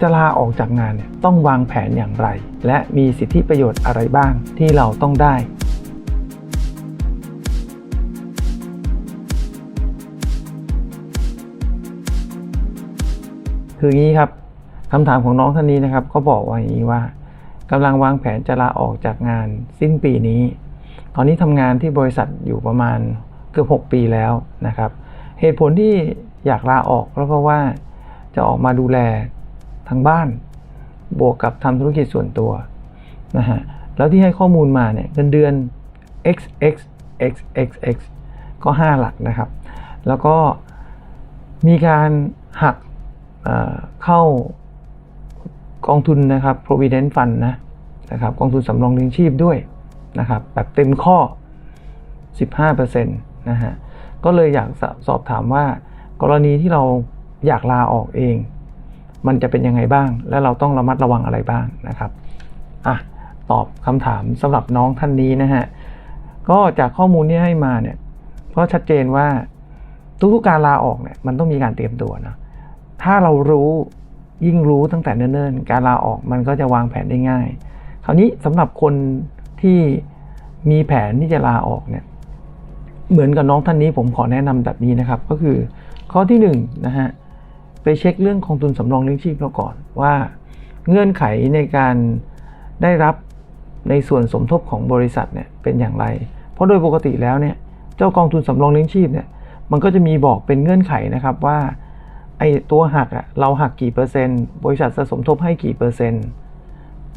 จะลาออกจากงานเนี่ยต้องวางแผนอย่างไร และมีสิทธิประโยชน์อะไรบ้างที่เราต้องได้ คืออย่างนี้ครับคำถามของน้องท่านนี้นะครับก็บอกว่าอย่างนี้ว่ากำลังวางแผนจะลาออกจากงานสิ้นปีนี้ ตอนนี้ทำงานที่บริษัทอยู่ประมาณเกือบ6 ปีแล้วนะครับ เหตุผลที่ อยากลาออกก็เพราะว่าจะออกมาดูแลทางบ้าน บวกกับทำธุรกิจส่วนตัวนะฮะแล้วที่ให้ข้อมูลมาเนี่ยเงินเดือน x x x x x ก็ 5 หลักนะครับ แล้วก็มีการหักเเข้ากองทุนนะครับ provident fund นะนะครับกองทุนสำรองเลี้ยงชีพด้วยนะครับแบบเต็มข้อ 15%นะฮะก็เลยอยากสอบถามว่า กรณีที่เราอยากลาออกเอง มันจะเป็นยังไงบ้าง และเราต้องระมัดระวังอะไรบ้างนะครับอะตอบคำถามสำหรับน้องท่านนี้นะฮะก็จากข้อมูลที่ให้มาเนี่ยก็ชัดเจนว่าทุกๆการลาออกเนี่ยมันต้องมีการเตรียมตัวนะถ้าเรารู้ยิ่งรู้ตั้งแต่เนิ่นๆ การลาออกมันก็จะวางแผนได้ง่าย คราวนี้สำหรับคนที่มีแผนที่จะลาออกเนี่ยเหมือนกับน้องท่านนี้ผมขอแนะนำแบบนี้นะครับ ก็คือ ข้อที่1นงนะฮะไปเช็คเรื่องกองทุนสำรองเลี้ยงชีพเราก่อนว่าเงื่อนไขในการได้รับในส่วนสมทบของบริษัทเนี่ยเป็นอย่างไร เพราะโดยปกติแล้วเนี่ยเจ้ากองทุนสำรองเลี้ยงชีพเนี่ยมันก็จะมีบอกเป็นเงื่อนไขนะครับว่าไอ้ตัวหักอะเราหักกี่เปอร์เซ็นต์ บริษัทจะสมทบให้กี่เปอร์เซ็นต์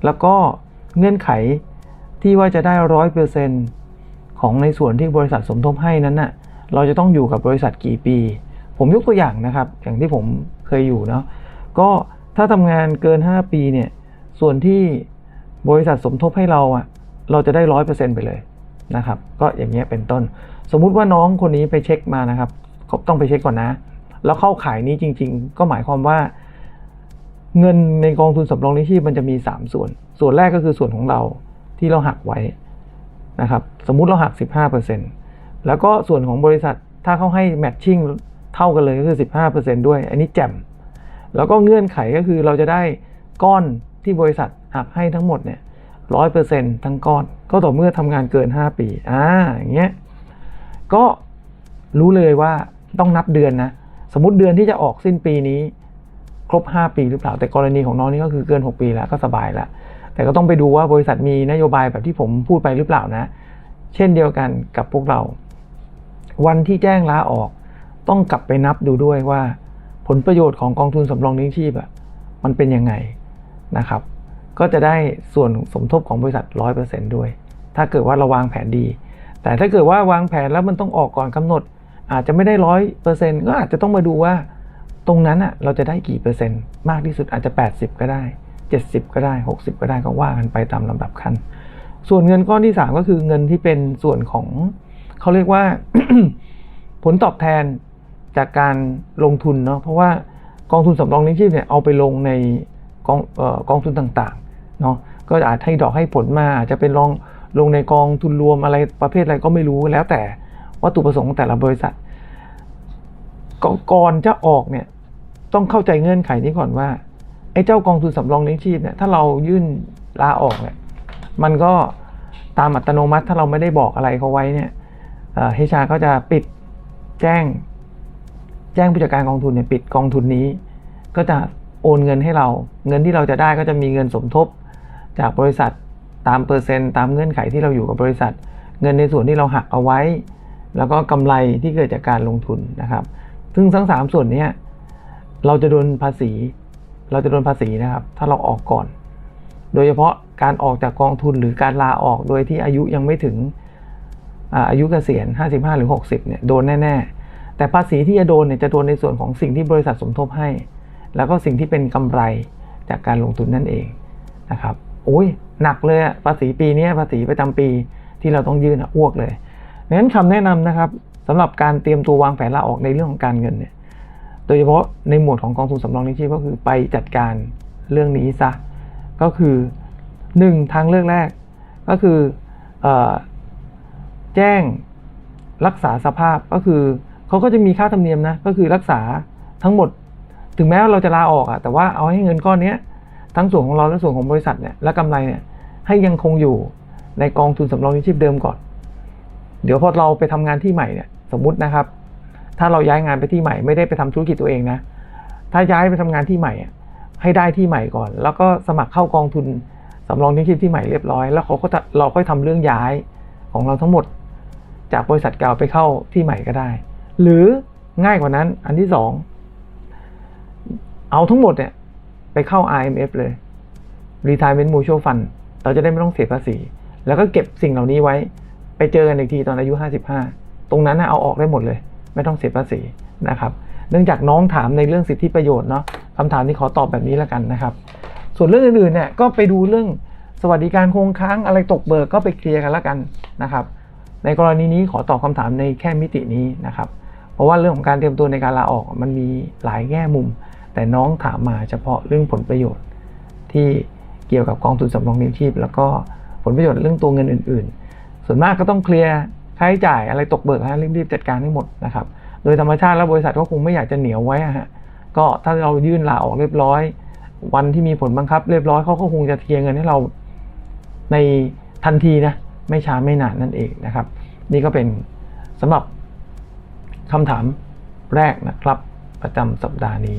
แล้วก็เงื่อนไขที่ว่าจะได้ร้อยเปอร์เซ็นต์ของในส่วนที่บริษัทสมทบให้นั้นน่ะเราจะต้องอยู่กับบริษัทกี่ปี ผมยกตัวอย่างนะครับ อย่างที่ผมเคยอยู่เนาะก็ถ้าทำงานเกิน 5 ปีเนี่ยส่วนที่บริษัทสมทบให้เราอะเราจะได้ร้อยเปอร์เซ็นต์ไปเลยนะครับ ก็อย่างเงี้ยเป็นต้น สมมุติว่าน้องคนนี้ไปเช็คมานะครับก็ต้องไปเช็คก่อนนะ แล้วเข้าขายนี้จริง ๆ ก็หมายความว่า เงินในกองทุนสำรองเลี้ยงชีพมันจะมี 3 ส่วน ส่วนแรกก็คือส่วนของเราที่เราหักไว้นะครับ สมมุติเราหัก 15%แล้วก็ส่วนของบริษัทถ้าเขาให้แมทชิ่ง เท่ากันเลยก็คือ 15%ด้วย อันนี้แจ่ม แล้วก็เงื่อนไขก็คือเราจะได้ก้อนที่บริษัทหักให้ทั้งหมดเนี่ยร้อยเปอร์เซ็นต์ทั้งก้อน ก็ต่อเมื่อทำงานเกิน 5 ปีอ่าอย่างเงี้ยก็รู้เลยว่าต้องนับเดือนนะ สมมติเดือนที่จะออกสิ้นปีนี้ ครบ 5 ปีหรือเปล่าแต่กรณีของน้องนี่ก็คือเกิน 6 ปีแล้วก็สบายแล้วแต่ก็ต้องไปดูว่าบริษัทมีนโยบายแบบที่ผมพูดไปหรือเปล่านะ เช่นเดียวกันกับพวกเรา วันที่แจ้งลาออก ต้องกลับไปนับดูด้วยว่า ผลประโยชน์ของกองทุนสำรองเลี้ยงชีพอะมันเป็นยังไงนะครับ ก็จะได้ส่วนสมทบของบริษัท 100%ด้วย ถ้าเกิดว่าเราวางแผนดี แต่ถ้าเกิดว่าวางแผนแล้วมันต้องออกก่อนกำหนด อาจจะไม่ได้ร้อยเปอร์เซ็นต์ก็อาจจะต้องมาดูว่า ตรงนั้นอะเราจะได้กี่เปอร์เซ็นต์มากที่สุดอาจจะ 80 ก็ได้ 70 ก็ได้ 60 ก็ได้ก็ว่ากันไปตามลำดับขั้นส่วนเงินก้อนที่ 3 ก็คือเงินที่เป็นส่วนของเขาเรียกว่าผลตอบแทน จากการลงทุนเนาะเพราะว่ากองทุนสำรองเลี้ยงชีพเนี่ยเอาไปลงในกองออกองทุนต่างๆเนาะก็อาจให้ดอกให้ผลมาอาจจะเป็นลองลงในกองทุนรวมอะไรประเภทอะไรก็ไม่รู้แล้วแต่วัตถุประสงค์ของแต่ละบริษัทก่อนก่อนจะออกเนี่ยต้องเข้าใจเงื่อนไขนี้ก่อนว่าไอ้เจ้ากองทุนสำรองเลี้ยงชีพเนี่ยถ้าเรายื่นลาออกเนี่ยมันก็ตามอัตโนมัติถ้าเราไม่ได้บอกอะไรเขาไว้เนี่ยเฮชาก็จะปิดแจ้ง แจ้งผู้จัดการกองทุนเนี่ยปิดกองทุนนี้ ก็จะโอนเงินให้เรา เงินที่เราจะได้ก็จะมีเงินสมทบ จากบริษัทตามเปอร์เซ็นต์ตามเงื่อนไขที่เราอยู่กับบริษัท เงินในส่วนที่เราหักเอาไว้ แล้วก็กำไรที่เกิดจากการลงทุนนะครับ ซึ่งทั้งสามส่วนนี้เราจะโดนภาษี เราจะโดนภาษีนะครับ ถ้าเราออกก่อน โดยเฉพาะการออกจากกองทุนหรือการลาออกโดยที่อายุยังไม่ถึงอาอายุเกษียณ 55 หรือ 60เนี่ยโดนแน่ ๆ แต่ภาษีที่จะโดนเนี่ยจะโดนในส่วนของสิ่งที่บริษัทสมทบให้ แล้วก็สิ่งที่เป็นกำไรจากการลงทุนนั่นเองนะครับโอ้ยหนักเลยภาษีปีนี้ภาษีประจำปีที่เราต้องยื่นอ้วกเลยดังนั้นคำแนะนำนะครับสำหรับการเตรียมตัววางแผนลาออกในเรื่องของการเงินเนี่ยโดยเฉพาะในหมวดของกองทุนสำรองเลี้ยงชีพก็คือไปจัดการเรื่องนี้ซะก็คือหนึ่งทางเลือกแรก ก็คืออแจ้งรักษาสภาพก็คือ เขาก็จะมีค่าธรรมเนียมนะก็คือรักษาทั้งหมด ถึงแม้ว่าเราจะลาออกอะแต่ว่าเอาให้เงินก้อนเนี้ยทั้งส่วนของเราและส่วนของบริษัทเนี่ยและกำไรเนี่ยให้ยังคงอยู่ในกองทุนสำรองเลี้ยงชีพเดิมก่อน เดี๋ยวพอเราไปทำงานที่ใหม่เนี่ยสมมตินะครับ ถ้าเราย้ายงานไปที่ใหม่ไม่ได้ไปทำธุรกิจตัวเองนะถ้าย้ายไปทำงานที่ใหม่อะให้ได้ที่ใหม่ก่อน แล้วก็สมัครเข้ากองทุนสำรองเลี้ยงชีพที่ใหม่เรียบร้อยแล้วเขาก็จะเราค่อยทำเรื่องย้ายของเราทั้งหมด จากบริษัทเก่าไปเข้าที่ใหม่ก็ได้ หรือง่ายกว่านั้นอันที่สองเอาทั้งหมดเนี่ยไปเข้า IMF เลย Retirement Mutual Fund เราจะได้ไม่ต้องเสียภาษี แล้วก็เก็บสิ่งเหล่านี้ไว้ ไปเจอกันอีกทีตอนอายุ 55 ตรงนั้นนะเอาออกได้หมดเลย ไม่ต้องเสียภาษีนะครับ เนื่องจากน้องถามในเรื่องสิทธิประโยชน์เนาะคำถามนี้ขอตอบแบบนี้แล้วกันนะครับ ส่วนเรื่องอื่นๆเนี่ยก็ไปดูเรื่องสวัสดิการคงค้างอะไรตกเบิกก็ไปเคลียร์กันแล้วกันนะครับ ในกรณีนี้ขอตอบคำถามในแค่มิตินี้นะครับ เพราะว่าเรื่องของการเตรียมตัวในการลาออกมันมีหลายแง่มุม แต่น้องถามมาเฉพาะเรื่องผลประโยชน์ ที่เกี่ยวกับกองทุนสำรองเลี้ยงชีพ แล้วก็ผลประโยชน์เรื่องตัวเงินอื่น ๆ ส่วนมากก็ต้องเคลียร์ค่าใช้จ่ายอะไรตกเบิกฮะรีบๆจัดการให้หมดนะครับ โดยธรรมชาติแล้วบริษัทก็คงไม่อยากจะเหนียวไว้ฮะก็ถ้าเรายื่นลาออกเรียบร้อย วันที่มีผลบังคับ เรียบร้อยเขาก็คงจะเคลียร์เงินให้เราในทันทีนะไม่ช้าไม่นานนั่นเองนะครับ นี่ก็เป็นสำหรับ คำถามแรกนะครับ ประจำสัปดาห์นี้